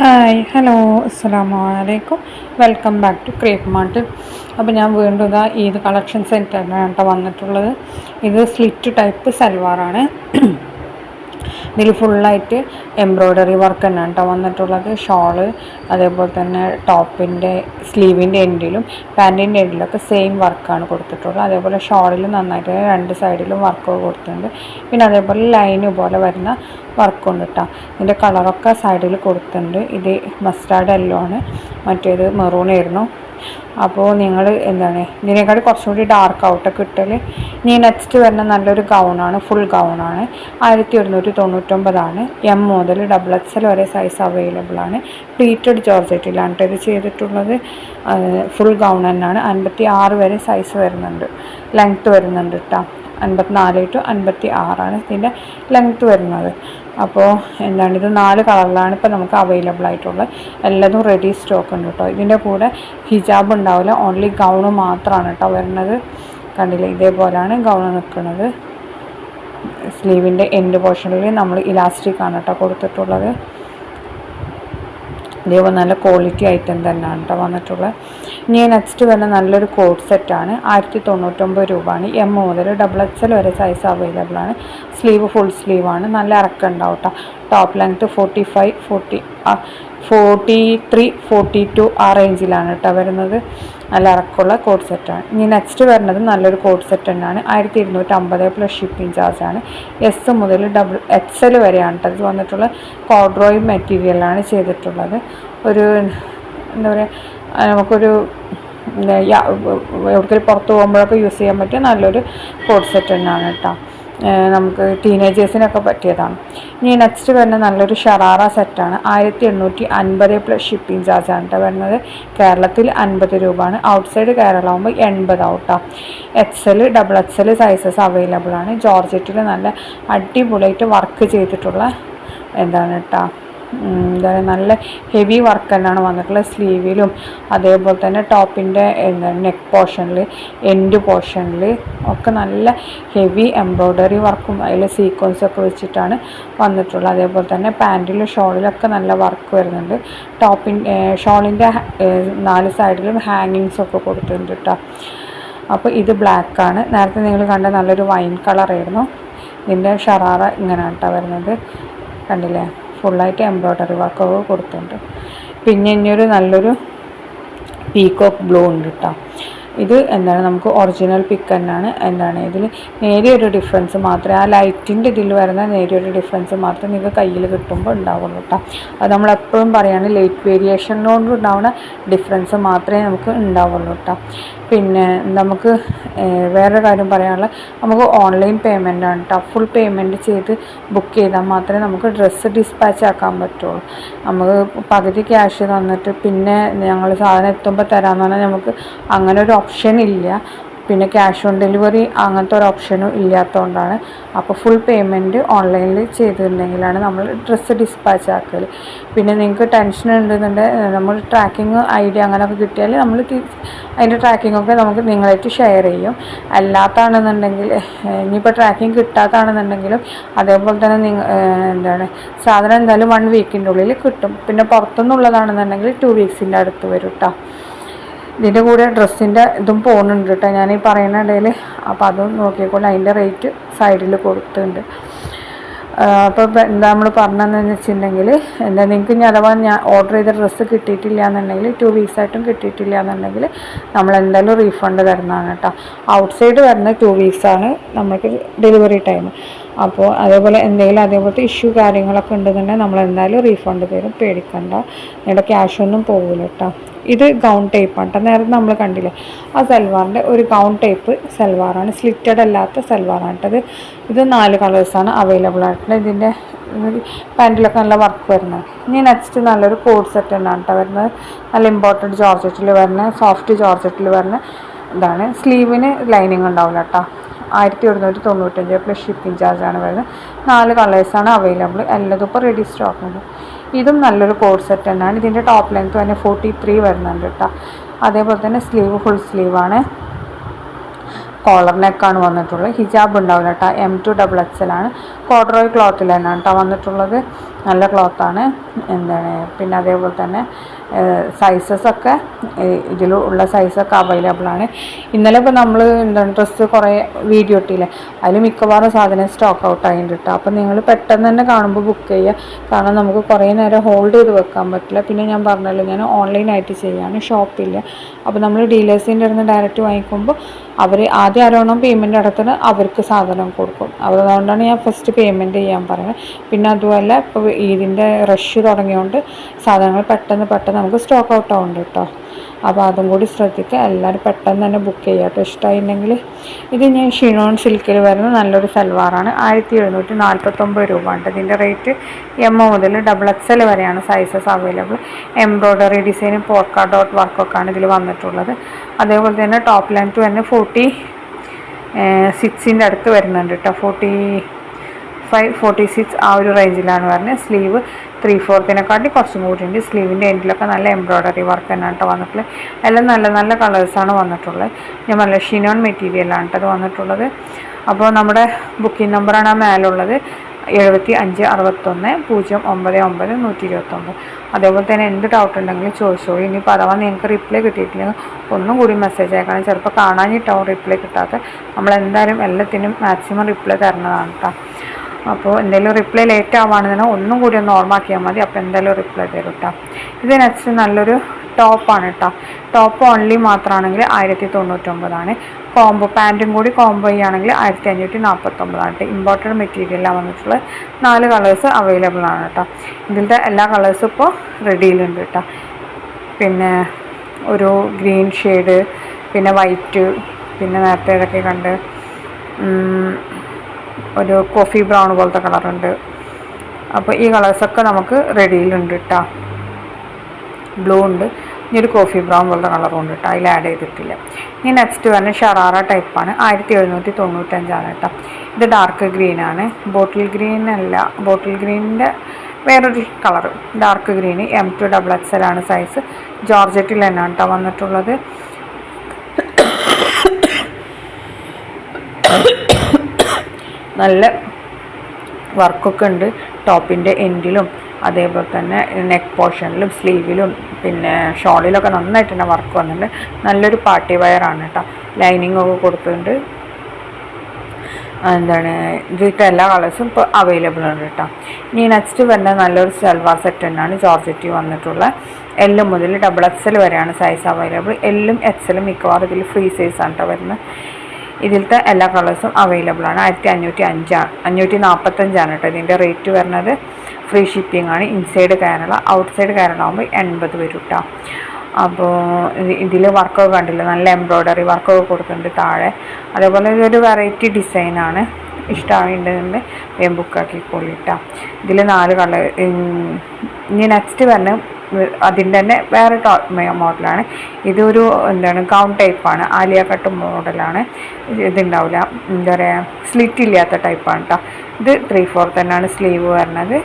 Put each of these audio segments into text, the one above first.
Hi hello അസ്സാമു അലൈക്കും welcome back to Crepe Mart അപ്പോൾ ഞാൻ വീണ്ടും ഇതാ ഈ കളക്ഷൻ സെന്ററിനാണ് കേട്ടോ വന്നിട്ടുള്ളത്. ഇത് സ്ലിറ്റ് ടൈപ്പ് സൽവാറാണ് ഇതിൽ ഫുള്ളായിട്ട് എംബ്രോയ്ഡറി വർക്ക് തന്നെയാണ് കേട്ടോ വന്നിട്ടുള്ളത്. ഷോൾ അതേപോലെ തന്നെ ടോപ്പിന്റെ സ്ലീവിന്റെ എൻഡിലും പാന്റിന്റെ എൻഡിലൊക്കെ സെയിം വർക്കാണ് കൊടുത്തിട്ടുള്ളത്. അതേപോലെ ഷോളിലും നന്നായിട്ട് രണ്ട് സൈഡിലും വർക്ക് കൊടുത്തിട്ടുണ്ട്. പിന്നെ അതേപോലെ ലൈന് പോലെ വരുന്ന വർക്ക് ഉണ്ട് കേട്ടോ. ഇതിന്റെ കളറൊക്കെ സൈഡിൽ കൊടുത്തിട്ടുണ്ട്. ഇത് മസ്റ്റാർഡ് എല്ലോ ആണ്. മറ്റേത് മെറൂൺ ആയിരുന്നു. അപ്പോൾ നിങ്ങൾ എന്താണ് ഇതിനേക്കാൾ കുറച്ചും കൂടി ഡാർക്ക് ഔട്ടൊക്കെ ഇട്ടാൽ ഇനി നെക്സ്റ്റ് വരുന്ന നല്ലൊരു ഗൗണാണ് ഫുൾ ഗൗണാണ് ആയിരത്തി ഒരുന്നൂറ്റി തൊണ്ണൂറ്റൊമ്പതാണ് എം മുതൽ ഡബിൾ എക്സ് എൽ വരെ സൈസ് അവൈലബിൾ ആണ്. പ്ലീറ്റഡ് ജോർജറ്റിലാണ് ഇത് ചെയ്തിട്ടുള്ളത്. ഫുൾ ഗൗൺ തന്നെയാണ്. അൻപത്തി ആറ് വരെ സൈസ് വരുന്നുണ്ട്. ലെങ്ത്ത് വരുന്നുണ്ട് കേട്ടോ അൻപത്തിനാല് ടു അൻപത്തി ആറാണ് ഇതിന്റെ ലെങ്ത്ത് വരുന്നത്. അപ്പോൾ എന്താണ് ഇത് നാല് കളറിലാണ് ഇപ്പോൾ നമുക്ക് അവൈലബിൾ ആയിട്ടുള്ളത്. എല്ലാതും റെഡി സ്റ്റോക്ക് ഉണ്ട് കേട്ടോ ഇതിന്റെ കൂടെ ഹിജാബ് ഉണ്ടാവില്ല. ഓൺലി ഗൗണ് മാത്രമാണ് കേട്ടോ വരുന്നത്. കണ്ടില്ലേ? ഇതേപോലെയാണ് ഗൗണ് നിൽക്കുന്നത് സ്ലീവിന്റെ എൻഡ് പോർഷനിൽ നമ്മൾ ഇലാസ്റ്റിക് ആണ് കേട്ടോ കൊടുത്തിട്ടുള്ളത്. ഇതേപോലെ നല്ല ക്വാളിറ്റി ഐറ്റം തന്നെയാണ് കേട്ടോ വന്നിട്ടുള്ളത്. ഇനി നെക്സ്റ്റ് വരുന്ന നല്ലൊരു കോഡ് സെറ്റാണ് ആയിരത്തി തൊണ്ണൂറ്റൊമ്പത് രൂപയാണ്. എം മുതൽ ഡബിൾ എക്സ് എൽ വരെ സൈസ് അവൈലബിൾ ആണ്. സ്ലീവ് ഫുൾ സ്ലീവാണ് നല്ല ഇറക്കം ഉണ്ടാവും കേട്ടോ top length forty five forty forty three forty two ആ റേഞ്ചിലാണ് കേട്ടോ വരുന്നത്. നല്ല ഇറക്കമുള്ള കോഡ് സെറ്റാണ് ഇനി നെക്സ്റ്റ് വരുന്നത് നല്ലൊരു കോഡ് സെറ്റ് തന്നെയാണ്. ആയിരത്തി ഇരുന്നൂറ്റി അമ്പത് പ്ലസ് ഷിപ്പിംഗ് ചാർജാണ് എസ് മുതൽ ഡബിൾ എക്സ് എൽ വരെയാണ് കേട്ടോ ഇത് വന്നിട്ടുള്ള കോഡ്രോയി മെറ്റീരിയലാണ് ചെയ്തിട്ടുള്ളത്. ഒരു എന്താ പറയുക നമുക്കൊരു എവിടെക്കൊരു പുറത്ത് പോകുമ്പോഴൊക്കെ യൂസ് ചെയ്യാൻ പറ്റിയ നല്ലൊരു കോഡ് സെറ്റ് തന്നെയാണ് കേട്ടോ നമുക്ക് ടീനേജേഴ്സിനൊക്കെ പറ്റിയതാണ്. ഇനി നെക്സ്റ്റ് വരുന്ന നല്ലൊരു ഷറാറ സെറ്റാണ് ആയിരത്തി എണ്ണൂറ്റി അൻപത് പ്ലസ് ഷിപ്പിംഗ് ചാർജാണ് കേട്ടോ വരുന്നത്. കേരളത്തിൽ അൻപത് രൂപയാണ്. ഔട്ട് സൈഡ് കേരള ആകുമ്പോൾ എൺപത് X L double X L sizes available ആണ്. ജോർജറ്റിൽ നല്ല അടിപൊളിയായിട്ട് വർക്ക് ചെയ്തിട്ടുള്ള എന്താണ് കേട്ടോ എന്താ നല്ല ഹെവി വർക്ക് തന്നെയാണ് വന്നിട്ടുള്ളത് സ്ലീവിലും അതേപോലെ തന്നെ ടോപ്പിന്റെ നെക്ക് പോർഷനിൽ എൻഡ് പോർഷനിൽ ഒക്കെ നല്ല ഹെവി എംബ്രോയ്ഡറി വർക്കും അതിൽ സീക്വൻസൊക്കെ വെച്ചിട്ടാണ് വന്നിട്ടുള്ളത്. അതേപോലെ തന്നെ പാന്റിലും ഷോളിലൊക്കെ നല്ല വർക്ക് വരുന്നുണ്ട്. ടോപ്പിൻ ഷോളിന്റെ നാല് സൈഡിലും ഹാങ്ങിങ്സ് ഒക്കെ കൊടുത്തിട്ടുണ്ട് കേട്ടോ അപ്പോൾ ഇത് ബ്ലാക്കാണ് നേരത്തെ നിങ്ങൾ കണ്ട നല്ലൊരു വൈൻ കളറായിരുന്നു ഇതിന്റെ ഷറാറ ഇങ്ങനെയാണ് കേട്ടോ വരുന്നത്. കണ്ടില്ലേ? ഫുള്ളായിട്ട് എംബ്രോയ്ഡറി വർക്കൊക്കെ കൊടുത്തിട്ടുണ്ട്. പിന്നെ ഇനിയൊരു നല്ലൊരു പീക്കോക്ക് ബ്ലൂ ഉണ്ട് കേട്ടോ ഇത് എന്താണ്? നമുക്ക് ഒറിജിനൽ പിക്ക് തന്നെയാണ്. എന്താണ്? ഇതിൽ നേരിയൊരു ഡിഫറൻസ് മാത്രമേ ആ ലൈറ്റിന്റെ ഇതിൽ വരുന്ന നേരിയൊരു ഡിഫറൻസ് മാത്രമേ നിങ്ങൾക്ക് കയ്യിൽ കിട്ടുമ്പോൾ ഉണ്ടാവുള്ളൂ കേട്ടോ അത് നമ്മളെപ്പോഴും പറയുകയാണ് ലൈറ്റ് വേരിയേഷനോട് ഉണ്ടാവുന്ന ഡിഫറൻസ് മാത്രമേ നമുക്ക് ഉണ്ടാവുള്ളൂ കേട്ടോ പിന്നെ നമുക്ക് വേറെ കാര്യം പറയാനുള്ളത് നമുക്ക് ഓൺലൈൻ പേയ്മെന്റ് ആണ് കേട്ടോ ഫുൾ പേയ്മെന്റ് ചെയ്ത് ബുക്ക് ചെയ്താൽ മാത്രമേ നമുക്ക് ഡ്രസ്സ് ഡിസ്പാച്ച് ആക്കാൻ പറ്റുള്ളൂ. നമുക്ക് പകുതി ക്യാഷ് തന്നിട്ട് പിന്നെ ഞങ്ങൾ സാധനം എത്തുമ്പോൾ തരാമെന്ന് പറഞ്ഞാൽ നമുക്ക് അങ്ങനെ ഒരു ഓപ്ഷൻ ഇല്ല. പിന്നെ ക്യാഷ് ഓൺ ഡെലിവറി അങ്ങനത്തെ ഒരു ഓപ്ഷനും ഇല്ലാത്തതുകൊണ്ടാണ് അപ്പോൾ ഫുൾ പേയ്മെന്റ് ഓൺലൈനിൽ ചെയ്തിട്ടുണ്ടെങ്കിലാണ് നമ്മൾ ഡ്രസ്സ് ഡിസ്പാച്ച് ആക്കൽ പിന്നെ നിങ്ങൾക്ക് ടെൻഷൻ ഉണ്ടെന്നുണ്ടെങ്കിൽ നമ്മൾ ട്രാക്കിംഗ് ഐ ഡി അങ്ങനെയൊക്കെ കിട്ടിയാൽ നമ്മൾ അതിന്റെ ട്രാക്കിങ്ങൊക്കെ നമുക്ക് നിങ്ങളായിട്ട് ഷെയർ ചെയ്യും. അല്ലാത്താണെന്നുണ്ടെങ്കിൽ ഇനിയിപ്പോൾ ട്രാക്കിംഗ് കിട്ടാത്താണെന്നുണ്ടെങ്കിലും അതേപോലെ തന്നെ നിങ്ങൾ എന്താണ് സാധനം എന്തായാലും വൺ വീക്കിന്റെ ഉള്ളിൽ കിട്ടും. പിന്നെ പുറത്തുനിന്നുള്ളതാണെന്നുണ്ടെങ്കിൽ ടു വീക്സിന്റെ അടുത്ത് വരും കേട്ടോ ഇതിന്റെ കൂടെ ഡ്രസ്സിന്റെ ഇതും പോകുന്നുണ്ട് കേട്ടോ ഞാൻ ഈ പറയുന്ന ഇടയിൽ അപ്പോൾ അതും നോക്കിയപ്പോൾ അതിന്റെ റേറ്റ് സൈഡിൽ കൊടുത്തിട്ടുണ്ട്. അപ്പോൾ എന്താ നമ്മൾ പറഞ്ഞതെന്ന് വെച്ചിട്ടുണ്ടെങ്കിൽ എന്താ നിങ്ങൾക്ക് ഇനി അഥവാ ഞാൻ ഓർഡർ ചെയ്ത ഡ്രസ്സ് കിട്ടിയിട്ടില്ല എന്നുണ്ടെങ്കിൽ ടു വീക്സ് ആയിട്ടും കിട്ടിയിട്ടില്ല എന്നുണ്ടെങ്കിൽ നമ്മൾ എന്തായാലും റീഫണ്ട് തരുന്നതാണ് കേട്ടോ ഔട്ട് സൈഡ് വരുന്ന ടു വീക്സാണ് നമുക്ക് ഡെലിവറി ടൈം അപ്പോൾ അതേപോലെ എന്തെങ്കിലും അതേപോലത്തെ ഇഷ്യൂ കാര്യങ്ങളൊക്കെ ഉണ്ടെന്നുണ്ടെങ്കിൽ നമ്മൾ എന്തായാലും റീഫണ്ട് തരും. പേടിക്കണ്ട. നിങ്ങളുടെ ക്യാഷ് ഒന്നും പോകില്ല കേട്ടോ. ഇത് ഗൗൺ ടൈപ്പാണ് കേട്ടോ. നേരത്തെ നമ്മൾ കണ്ടില്ലേ? ആ സൽവാറിന്റെ ഒരു ഗൗൺ ടൈപ്പ് സൽവാറാണ്. സ്ലിറ്റഡ് അല്ലാത്ത സൽവാറാണ് കേട്ടത് ഇത്. നാല് കളേഴ്സാണ് അവൈലബിൾ ആയിട്ടുള്ളത്. ഇതിന്റെ പാന്റിലൊക്കെ നല്ല വർക്ക് വരുന്നത്. ഇനി നെക്സ്റ്റ് നല്ലൊരു കോഡ് സെറ്റ് തന്നെയാണ് കേട്ടോ വരുന്നത്. നല്ല ഇമ്പോർട്ടന്റ് ജോർജറ്റിൽ വരുന്ന സോഫ്റ്റ് ജോർജറ്റിൽ വരുന്ന ഇതാണ്. സ്ലീവിന് ലൈനിങ് ഉണ്ടാവില്ല കേട്ടോ. ആയിരത്തി ഒരുന്നൂറ്റി തൊണ്ണൂറ്റഞ്ച് പ്ലസ് ഷിപ്പിംഗ് ചാർജാണ് വരുന്നത്. നാല് കളേഴ്സാണ് അവൈലബിൾ എല്ലാതും ഇപ്പോൾ റെഡി സ്റ്റോക്ക് ഉണ്ട്. ഇതും നല്ലൊരു കോഡ് സെറ്റ് തന്നെയാണ്. ഇതിന്റെ ടോപ്പ് ലെങ്ത് തന്നെ ഫോർട്ടി ത്രീ വരുന്നുണ്ട് കേട്ടോ. അതേപോലെ തന്നെ സ്ലീവ് ഫുൾ സ്ലീവാണ് കോളർ നെക്കാണ് വന്നിട്ടുള്ളത്. ഹിജാബ് ഉണ്ടാവില്ല കേട്ടോ. എം ടു ഡബിൾ എക്സൽ ആണ്. കോഡ്രോയ് ക്ലോത്തിൽ തന്നെയാണ് കേട്ടോ വന്നിട്ടുള്ളത്. നല്ല ക്ലോത്താണ്. എന്താണ് പിന്നെ അതേപോലെ തന്നെ സൈസസൊക്കെ ഇതിൽ ഉള്ള സൈസൊക്കെ അവൈലബിൾ ആണ്. ഇന്നലെ ഇപ്പോൾ നമ്മൾ എന്താണ് ഡ്രസ്സ് കുറേ വീഡിയോ ഇട്ടില്ലേ? അതിൽ മിക്കവാറും സാധനം സ്റ്റോക്ക് ഔട്ട് ആയിട്ട് കിട്ടാം അപ്പോൾ നിങ്ങൾ പെട്ടെന്ന് തന്നെ കാണുമ്പോൾ ബുക്ക് ചെയ്യുക കാരണം നമുക്ക് കുറേ നേരം ഹോൾഡ് ചെയ്ത് വെക്കാൻ പറ്റില്ല. പിന്നെ ഞാൻ പറഞ്ഞല്ലോ ഞാൻ ഓൺലൈനായിട്ട് ചെയ്യാണ് ഷോപ്പില്ല അപ്പോൾ നമ്മൾ ഡീലേഴ്സിന്റെ അടുത്ത് ഡയറക്റ്റ് വാങ്ങിക്കുമ്പോൾ അവർ ആദ്യം ആരോണം പേയ്മെന്റ് അടത്തിന് അവർക്ക് സാധനം കൊടുക്കും. അതുകൊണ്ടാണ് ഞാൻ ഫസ്റ്റ് പേയ്മെന്റ് ചെയ്യാൻ പറയുന്നത്. പിന്നെ അതുമല്ല ഇപ്പോൾ ഇതിന്റെ റഷ് തുടങ്ങിയതുകൊണ്ട് സാധനങ്ങൾ പെട്ടെന്ന് പെട്ടെന്ന് നമുക്ക് സ്റ്റോക്ക് ഔട്ട് ആവുന്നുണ്ട് കേട്ടോ അപ്പോൾ അതും കൂടി ശ്രദ്ധിക്കുക. എല്ലാവരും പെട്ടെന്ന് തന്നെ ബുക്ക് ചെയ്യുക കേട്ടോ ഇഷ്ടമായിട്ടുണ്ടെങ്കിൽ ഇത് ഞാൻ ഷിനോൺ സിൽക്കിൽ വരുന്ന നല്ലൊരു സൽവാറാണ് ആയിരത്തി എഴുന്നൂറ്റി നാൽപ്പത്തൊമ്പത് രൂപ ഉണ്ട്. ഇതിന്റെ റേറ്റ് എം മുതൽ ഡബിൾ എക്സ് എൽ വരെയാണ് സൈസസ് അവൈലബിൾ എംബ്രോയ്ഡറി ഡിസൈനും പോർക്കാ ഡോട്ട് വർക്കൊക്കെയാണ് ഇതിൽ വന്നിട്ടുള്ളത്. അതേപോലെ തന്നെ ടോപ്പ് ലെങ്ത് തന്നെ ഫോർട്ടി സിക്സിന്റെ അടുത്ത് വരുന്നുണ്ട് കേട്ടോ ഫോർട്ടി ഫൈവ് ഫോർട്ടി സിക്സ് ആ ഒരു റേഞ്ചിലാണ് വരുന്നത് സ്ലീവ് ത്രീ ഫോർത്തിനെക്കാട്ടി കുറച്ചും കൂടി ഉണ്ട്. സ്ലീവിന്റെ എൻഡിലൊക്കെ നല്ല എംബ്രോയ്ഡറി വർക്ക് തന്നെയാണ് കേട്ടോ വന്നിട്ടുള്ളത് എല്ലാം നല്ല നല്ല കളേഴ്സാണ് വന്നിട്ടുള്ളത് ഞാൻ നല്ല ഷിനോൺ മെറ്റീരിയലാണ് കേട്ടോ വന്നിട്ടുള്ളത്. അപ്പോൾ നമ്മുടെ ബുക്കിംഗ് നമ്പറാണ് ആ മേലുള്ളത്. എഴുപത്തി അഞ്ച് അറുപത്തൊന്ന് പൂജ്യം ഒമ്പത് ഒമ്പത് നൂറ്റി ഇരുപത്തൊമ്പത് അതേപോലെ തന്നെ എന്ത് ഡൗട്ട് ഉണ്ടെങ്കിലും ചോദിച്ചോ ഇനിയിപ്പോൾ അഥവാ നിങ്ങൾക്ക് റിപ്ലൈ കിട്ടിയിട്ടില്ലെങ്കിൽ ഒന്നും കൂടി മെസ്സേജ് അയക്കണം. ചിലപ്പോൾ കാണാനിട്ടാവും റിപ്ലൈ കിട്ടാത്ത നമ്മൾ എന്തായാലും എല്ലാത്തിനും മാക്സിമം റിപ്ലൈ തരണതാണ് കേട്ടോ അപ്പോൾ എന്തെങ്കിലും റിപ്ലൈ ലേറ്റ് ആവുകയാണെന്നുണ്ടെങ്കിൽ ഒന്നും കൂടി ഒന്ന് ഓർമ്മാക്കിയാൽ മതി. അപ്പോൾ എന്തായാലും റിപ്ലൈ തരും കേട്ടോ ഇത് നല്ലൊരു ടോപ്പാണ് കേട്ടോ ടോപ്പ് ഓൺലി മാത്രമാണെങ്കിൽ ആയിരത്തി തൊണ്ണൂറ്റൊമ്പതാണ് കോംബോ പാന്റും കൂടി കോംബോ ചെയ്യുകയാണെങ്കിൽ ആയിരത്തി അഞ്ഞൂറ്റി നാൽപ്പത്തൊമ്പതാണ് കേട്ടോ ഇമ്പോർട്ടഡ് മെറ്റീരിയലാണ് വന്നിട്ടുള്ളത്. നാല് കളേഴ്സ് അവൈലബിൾ ആണ് കേട്ടോ ഇതിന്റെ എല്ലാ കളേഴ്സും ഇപ്പോൾ റെഡിയിലുണ്ട് കേട്ടോ പിന്നെ ഒരു ഗ്രീൻ ഷെയ്ഡ് പിന്നെ വൈറ്റ് പിന്നെ നേരത്തെ ഇതൊക്കെ കണ്ട്? ഒരു കോഫി ബ്രൗൺ പോലത്തെ കളറുണ്ട്. അപ്പോൾ ഈ കളേഴ്സൊക്കെ നമുക്ക് റെഡിയിലുണ്ട് കേട്ടോ ബ്ലൂ ഉണ്ട് ഇനി ഒരു കോഫി ബ്രൗൺ പോലത്തെ കളറും ഉണ്ട് കേട്ടോ അതിൽ ആഡ് ചെയ്തിട്ടില്ല. ഇനി നെക്സ്റ്റ് വരുന്ന ഷറാറ ടൈപ്പാണ് ആയിരത്തി എഴുന്നൂറ്റി തൊണ്ണൂറ്റഞ്ചാണ് കേട്ടോ ഇത് ഡാർക്ക് ഗ്രീൻ ആണ്. ബോട്ടിൽ ഗ്രീൻ അല്ല. ബോട്ടിൽ ഗ്രീനിന്റെ വേറൊരു colour dark green M to double X L ആണ് സൈസ് ജോർജറ്റിൽ തന്നെയാണ് കേട്ടോ വന്നിട്ടുള്ളത്. നല്ല വർക്കൊക്കെ ഉണ്ട്. ടോപ്പിന്റെ എൻഡിലും അതേപോലെ തന്നെ നെക്ക് പോർഷനിലും സ്ലീവിലും പിന്നെ ഷോളിലൊക്കെ നന്നായിട്ട് തന്നെ വർക്ക് വന്നിട്ടുണ്ട്. നല്ലൊരു പാർട്ടി വയറാണ് കേട്ടോ. ലൈനിങ് ഒക്കെ കൊടുത്തിട്ടുണ്ട്. എന്താണ് ഇതിലത്തെ എല്ലാ കളേഴ്സും ഇപ്പോൾ അവൈലബിൾ ഉണ്ട് കേട്ടോ. ഇനി നെക്സ്റ്റ് വരുന്ന നല്ലൊരു സൽവാർ സെറ്റ് തന്നെയാണ് ജോർജറ്റി വന്നിട്ടുള്ള എല്ല് മുതൽ ഡബിൾ എക്സൽ വരെയാണ് സൈസ് അവൈലബിൾ എല്ലും എക്സലും മിക്കവാറും ഇതിൽ ഫ്രീ സൈസാണ് കേട്ടോ വരുന്നത്. ഇതിലത്തെ എല്ലാ കളേഴ്സും അവൈലബിൾ ആണ്. ആയിരത്തി അഞ്ഞൂറ്റി അഞ്ചാണ് അഞ്ഞൂറ്റി നാൽപ്പത്തഞ്ചാണ് കേട്ടോ ഇതിന്റെ റേറ്റ് വരുന്നത്. ഫ്രീ ഷിപ്പിംഗ് ആണ്. ഇൻസൈഡ് കേരള ഔട്ട്സൈഡ് കേരള ആകുമ്പോൾ എൺപത് വരും കേട്ടോ. അപ്പോൾ ഇതിൽ വർക്കൊക്കെ കണ്ടില്ല? നല്ല എംബ്രോയ്ഡറി വർക്കൊക്കെ കൊടുക്കുന്നുണ്ട് താഴെ. അതേപോലെ ഇതൊരു വെറൈറ്റി ഡിസൈനാണ് ഇഷ്ടമായിട്ടുണ്ടെങ്കിൽ വേം ബുക്കാക്കി കൊള്ളിട്ടാം ഇതിൽ നാല് കളർ ഇനി നെക്സ്റ്റ് പറഞ്ഞ അതിന്റെ തന്നെ വേറെ മോഡലാണ്. ഇതൊരു എന്താണ് ഗൗൺ ടൈപ്പാണ് ആലിയ കട്ട് മോഡലാണ് ഇതുണ്ടാവില്ല. എന്താ പറയുക സ്ലിറ്റ് ഇല്ലാത്ത ടൈപ്പാണ് കേട്ടോ ഇത് ത്രീ ഫോർ തന്നെയാണ് സ്ലീവ് വരുന്നത്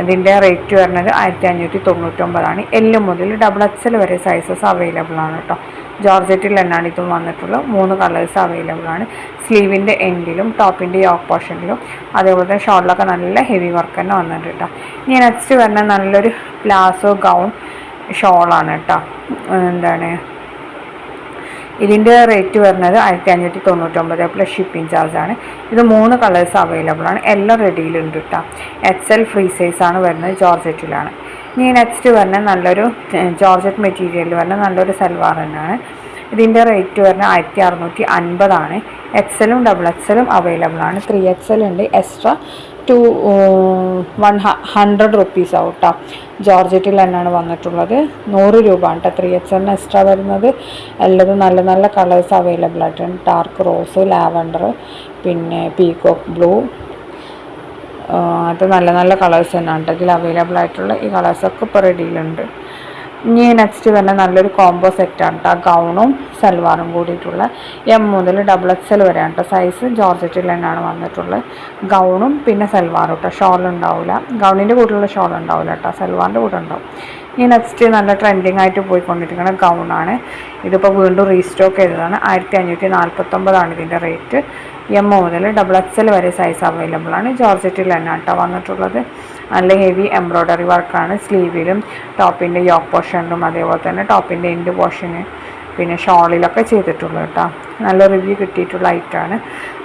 അതിന്റെ റേറ്റ് വരുന്നത് ആയിരത്തി അഞ്ഞൂറ്റി തൊണ്ണൂറ്റൊമ്പതാണ് എല്ല് മുതൽ ഡബിൾ എക്സൽ വരെ സൈസസ് അവൈലബിൾ ആണ് കേട്ടോ ജോർജറ്റിൽ തന്നെയാണ് ഇതും വന്നിട്ടുള്ളത്. മൂന്ന് കളേഴ്സ് അവൈലബിൾ ആണ്. സ്ലീവിന്റെ എൻഡിലും ടോപ്പിന്റെ യോക്ക് പോർഷനിലും അതേപോലെ തന്നെ ഷോളിലൊക്കെ നല്ല ഹെവി വർക്ക് തന്നെ വന്നിട്ടുണ്ട് കേട്ടോ ഇനി നെക്സ്റ്റ് വരുന്ന നല്ലൊരു പ്ലാസോ ഗൗൺ ഷോളാണ് കേട്ടോ എന്താണ്? ഇതിന്റെ റേറ്റ് വരുന്നത് ആയിരത്തി അഞ്ഞൂറ്റി തൊണ്ണൂറ്റൊമ്പത് പ്ലസ് ഷിപ്പിംഗ് ചാർജാണ് ഇത് മൂന്ന് കളേഴ്സ് അവൈലബിൾ ആണ്. എല്ലാം റെഡിയിലുണ്ട് കേട്ടോ എക്സ് എൽ ഫ്രീ സൈസാണ് വരുന്നത് ജോർജറ്റിലാണ്. ഇനി നെക്സ്റ്റ് വരുന്ന നല്ലൊരു ജോർജറ്റ് മെറ്റീരിയലിൽ വരുന്ന നല്ലൊരു സൽവാർ തന്നെയാണ്. ഇതിന്റെ റേറ്റ് വരുന്നത് ആയിരത്തി അറുന്നൂറ്റി അൻപതാണ് എക്സലും ഡബിൾ എക്സലും അവൈലബിൾ ആണ്. ത്രീ എക്സൽ ഉണ്ട്. Extra two one hundred rupees ആവും കേട്ടോ ജോർജറ്റിൽ തന്നെയാണ് വന്നിട്ടുള്ളത്. നൂറ് രൂപ കേട്ടോ ത്രീ എക്സലിന് എക്സ്ട്രാ വരുന്നത്. എല്ലാതും നല്ല നല്ല കളേഴ്സ് അവൈലബിൾ ആയിട്ടുണ്ട്. ഡാർക്ക് റോസ് ലാവൻഡർ പിന്നെ പീകോക്ക് ബ്ലൂ അത് നല്ല നല്ല കളേഴ്സ് തന്നെയാണ് ഇതിൽ അവൈലബിൾ ആയിട്ടുള്ള. ഈ കളേഴ്സൊക്കെ ഇപ്പോൾ റെഡിയിലുണ്ട് ഇനി നെക്സ്റ്റ് തന്നെ നല്ലൊരു കോംബോ സെറ്റാണ് കേട്ടോ ഗൗണും സൽവാറും കൂടിയിട്ടുള്ള എം മുതൽ ഡബിൾ എക്സ് എൽ വരെയാണ് കേട്ടോ സൈസ് ജോർജറ്റ് തന്നെയാണ് വന്നിട്ടുള്ളത്. ഗൗണും പിന്നെ സൽവാറും കേട്ടോ ഷോൾ ഉണ്ടാവില്ല ഗൗണിന്റെ കൂട്ടിലുള്ള ഷോൾ ഉണ്ടാവില്ല കേട്ടോ സൽവാറിന്റെ കൂടെ ഉണ്ടാവും. ഇനി നെക്സ്റ്റ് നല്ല ട്രെൻഡിങ് ആയിട്ട് പോയിക്കൊണ്ടിരിക്കുന്ന ഗൗണാണ് ഇതിപ്പോൾ വീണ്ടും റീസ്റ്റോക്ക് ചെയ്തതാണ്. ആയിരത്തി അഞ്ഞൂറ്റി നാൽപ്പത്തൊമ്പതാണ് ഇതിന്റെ റേറ്റ് എം മുതൽ ഡബിൾ എക്സ് എൽ വരെ സൈസ് അവൈലബിൾ ആണ്. ജോർജറ്റിൽ തന്നെ കേട്ടോ വന്നിട്ടുള്ളത്. നല്ല ഹെവി എംബ്രോയ്ഡറി വർക്കാണ് സ്ലീവിലും ടോപ്പിന്റെ യോക്ക് പോർഷനിലും അതേപോലെ തന്നെ ടോപ്പിന്റെ എൻഡ് പോർഷന് പിന്നെ ഷോളിലൊക്കെ ചെയ്തിട്ടുള്ളൂ കേട്ടോ. നല്ല റിവ്യൂ കിട്ടിയിട്ടുള്ള ഐറ്റമാണ്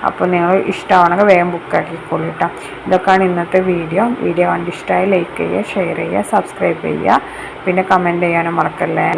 അപ്പോൾ നിങ്ങൾ ഇഷ്ടമാണെങ്കിൽ വേഗം ബുക്ക് ആക്കിക്കോളൂ കേട്ടോ. ഇതൊക്കെയാണ് ഇന്നത്തെ വീഡിയോ വീഡിയോ കണ്ട് ഇഷ്ടമായി ലൈക്ക് ചെയ്യുക ഷെയർ ചെയ്യുക സബ്സ്ക്രൈബ് ചെയ്യുക. പിന്നെ കമന്റ് ചെയ്യാനും മറക്കല്ലേ?